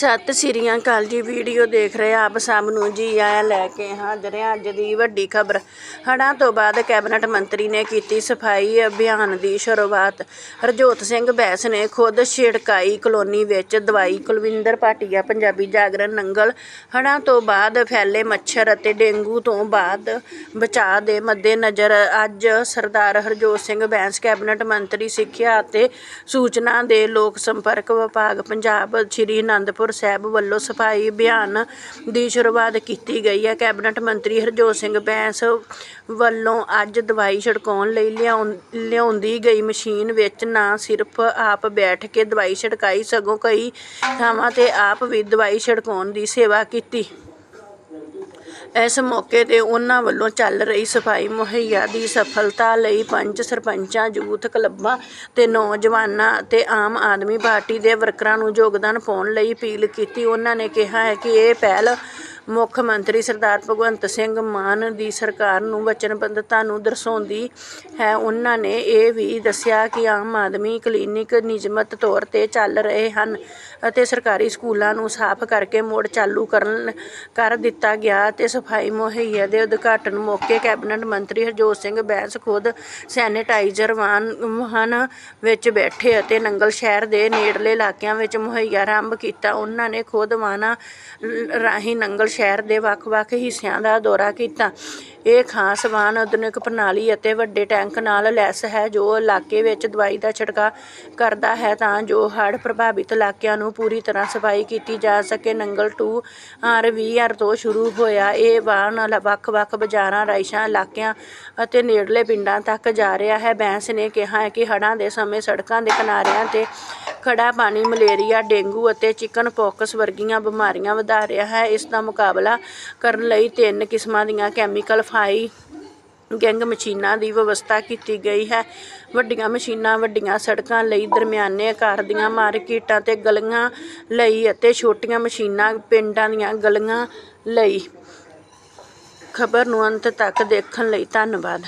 ਸਤਿ ਸ੍ਰੀ ਅਕਾਲ ਜੀ, ਵੀਡੀਓ ਦੇਖ ਰਹੇ ਆਪ ਸਭ ਨੂੰ ਜੀ ਆਇਆ ਲੈ ਕੇ ਹਾਜ਼ਰ ਹਾਂ ਅੱਜ ਦੀ ਵੱਡੀ ਖਬਰ। ਹੜ੍ਹਾਂ ਤੋਂ ਬਾਅਦ ਕੈਬਨਿਟ ਮੰਤਰੀ ਨੇ ਕੀਤੀ ਸਫ਼ਾਈ ਅਭਿਆਨ ਦੀ ਸ਼ੁਰੂਆਤ। ਹਰਜੋਤ ਸਿੰਘ ਬੈਂਸ ਨੇ ਖੁਦ ਛਿੜਕਾਈ ਕਲੋਨੀ ਵਿੱਚ ਦਵਾਈ ਕੁਲਵਿੰਦਰ ਭਾਟੀਆ, ਪੰਜਾਬੀ ਜਾਗਰਣ ਨੰਗਲ। ਹੜ੍ਹਾਂ ਤੋਂ ਬਾਅਦ ਫੈਲੇ ਮੱਛਰ ਅਤੇ ਡੇਂਗੂ ਤੋਂ ਬਾਅਦ ਬਚਾਅ ਦੇ ਮੱਦੇਨਜ਼ਰ ਅੱਜ ਸਰਦਾਰ ਹਰਜੋਤ ਸਿੰਘ ਬੈਂਸ, ਕੈਬਨਿਟ ਮੰਤਰੀ ਸਿੱਖਿਆ ਅਤੇ ਸੂਚਨਾ ਦੇ ਲੋਕ ਸੰਪਰਕ ਵਿਭਾਗ, ਪੰਜਾਬ, ਸ੍ਰੀ ਅਨੰਦਪੁਰ ਸਾਹਿਬ ਵੱਲੋਂ ਸਫ਼ਾਈ ਅਭਿਆਨ ਦੀ ਸ਼ੁਰੂਆਤ ਕੀਤੀ ਗਈ ਹੈ। ਕੈਬਨਿਟ ਮੰਤਰੀ ਹਰਜੋਤ ਸਿੰਘ ਬੈਂਸ ਵੱਲੋਂ ਅੱਜ ਦਵਾਈ ਛਿੜਕਾਉਣ ਲਈ ਲਿਆਉਣ ਲਿਆਉਂਦੀ ਗਈ ਮਸ਼ੀਨ ਵਿੱਚ ਨਾ ਸਿਰਫ ਆਪ ਬੈਠ ਕੇ ਦਵਾਈ ਛਿੜਕਾਈ, ਸਗੋਂ ਕਈ ਥਾਵਾਂ ਤੇ ਆਪ ਵੀ ਦਵਾਈ ਛਿੜਕਾਉਣ ਦੀ ਸੇਵਾ ਕੀਤੀ। ਇਸ ਮੌਕੇ ਤੇ ਉਹਨਾਂ ਵੱਲੋਂ ਚੱਲ ਰਹੀ ਸਫ਼ਾਈ ਮੁਹੱਈਆ ਦੀ ਸਫਲਤਾ ਲਈ ਪੰਚ ਸਰਪੰਚਾਂ, ਯੂਥ ਕਲੱਬਾਂ ਤੇ ਨੌਜਵਾਨਾਂ ਅਤੇ ਆਮ ਆਦਮੀ ਪਾਰਟੀ ਦੇ ਵਰਕਰਾਂ ਨੂੰ ਯੋਗਦਾਨ ਪਾਉਣ ਲਈ ਅਪੀਲ ਕੀਤੀ। ਉਹਨਾਂ ਨੇ ਕਿਹਾ ਹੈ ਕਿ ਇਹ ਪਹਿਲ ਮੁੱਖ ਮੰਤਰੀ ਸਰਦਾਰ ਭਗਵੰਤ ਸਿੰਘ ਮਾਨ ਦੀ ਸਰਕਾਰ ਨੂੰ ਵਚਨਬੱਧਤਾ ਨੂੰ ਦਰਸਾਉਂਦੀ ਹੈ। ਉਹਨਾਂ ਨੇ ਇਹ ਵੀ ਦੱਸਿਆ ਕਿ ਆਮ ਆਦਮੀ ਕਲੀਨਿਕ ਨਿਯਮਤ ਤੌਰ ਤੇ ਚੱਲ ਰਹੇ ਹਨ ਅਤੇ ਸਰਕਾਰੀ ਸਕੂਲਾਂ ਨੂੰ ਸਾਫ਼ ਕਰਕੇ ਮੁੜ ਚਾਲੂ ਕਰਨ ਕਰ ਦਿੱਤਾ ਗਿਆ ਤੇ ਸਫ਼ਾਈ ਮੁਹੱਈਆ ਦੇ ਉਦਘਾਟਨ ਮੌਕੇ ਕੈਬਨਿਟ ਮੰਤਰੀ ਹਰਜੋਤ ਸਿੰਘ ਬੈਂਸ ਖੁਦ ਸੈਨੇਟਾਈਜ਼ਰ ਵਾਹਨ ਵਾਹਨ ਵਿੱਚ ਬੈਠੇ ਅਤੇ ਨੰਗਲ ਸ਼ਹਿਰ ਦੇ ਨੇੜਲੇ ਇਲਾਕਿਆਂ ਵਿੱਚ ਮੁਹੱਈਆ ਆਰੰਭ ਕੀਤਾ। ਉਹਨਾਂ ਨੇ ਖੁਦ ਵਾਹਨਾਂ ਰਾਹੀਂ ਨੰਗਲ ਸ਼ਹਿਰ ਦੇ ਵੱਖ-ਵੱਖ ਹਿੱਸਿਆਂ ਦਾ ਦੌਰਾ ਕੀਤਾ। ਇਹ ਖਾਸ ਵਾਹਨ ਆਧੁਨਿਕ ਪ੍ਰਣਾਲੀ ਅਤੇ ਵੱਡੇ ਟੈਂਕ ਨਾਲ ਲੈਸ ਹੈ, ਜੋ ਇਲਾਕੇ ਵਿੱਚ ਦਵਾਈ ਦਾ ਛਿੜਕਾਅ ਕਰਦਾ ਹੈ ਤਾਂ ਜੋ ਹੜ੍ਹ ਪ੍ਰਭਾਵਿਤ ਇਲਾਕਿਆਂ ਨੂੰ ਪੂਰੀ ਤਰ੍ਹਾਂ ਸਫ਼ਾਈ ਕੀਤੀ ਜਾ ਸਕੇ। ਨੰਗਲ ਟੂ ਆਰ ਤੋਂ ਸ਼ੁਰੂ ਹੋਇਆ ਇਹ ਵਾਹਨ ਵੱਖ-ਵੱਖ ਬਾਜ਼ਾਰਾਂ, ਰਾਇਸ਼ਾਂ ਇਲਾਕਿਆਂ ਅਤੇ ਨੇੜਲੇ ਪਿੰਡਾਂ ਤੱਕ ਜਾ ਰਿਹਾ ਹੈ। ਬੈਂਸ ਨੇ ਕਿਹਾ ਹੈ ਕਿ ਹੜ੍ਹਾਂ ਦੇ ਸਮੇਂ ਸੜਕਾਂ ਦੇ ਕਿਨਾਰਿਆਂ ਤੇ ਖੜਾ ਪਾਣੀ, ਮਲੇਰੀਆ, ਡੇਂਗੂ ਅਤੇ ਚਿਕਨ ਪੌਕਸ ਵਰਗੀਆਂ ਬਿਮਾਰੀਆਂ ਵਧਾ ਰਿਹਾ ਹੈ। ਇਸ ਦਾ ਮੁਕਾਬਲਾ ਕਰਨ ਲਈ ਤਿੰਨ ਕਿਸਮਾਂ ਦੀਆਂ ਕੈਮੀਕਲ ਫਾਈ ਗੈਂਗ ਮਸ਼ੀਨਾਂ ਦੀ ਵਿਵਸਥਾ ਕੀਤੀ ਗਈ ਹੈ। ਵੱਡੀਆਂ ਮਸ਼ੀਨਾਂ ਵੱਡੀਆਂ ਸੜਕਾਂ ਲਈ ਦਰਮਿਆਨੇ ਆਕਾਰ ਦੀਆਂ ਮਾਰਕੀਟਾਂ ਤੇ ਗਲੀਆਂ ਲਈ ਅਤੇ ਛੋਟੀਆਂ ਮਸ਼ੀਨਾਂ ਪਿੰਡਾਂ ਦੀਆਂ ਗਲੀਆਂ ਲਈ। ਖਬਰ ਨੂੰ ਅੰਤ ਤੱਕ ਦੇਖਣ ਲਈ ਧੰਨਵਾਦ।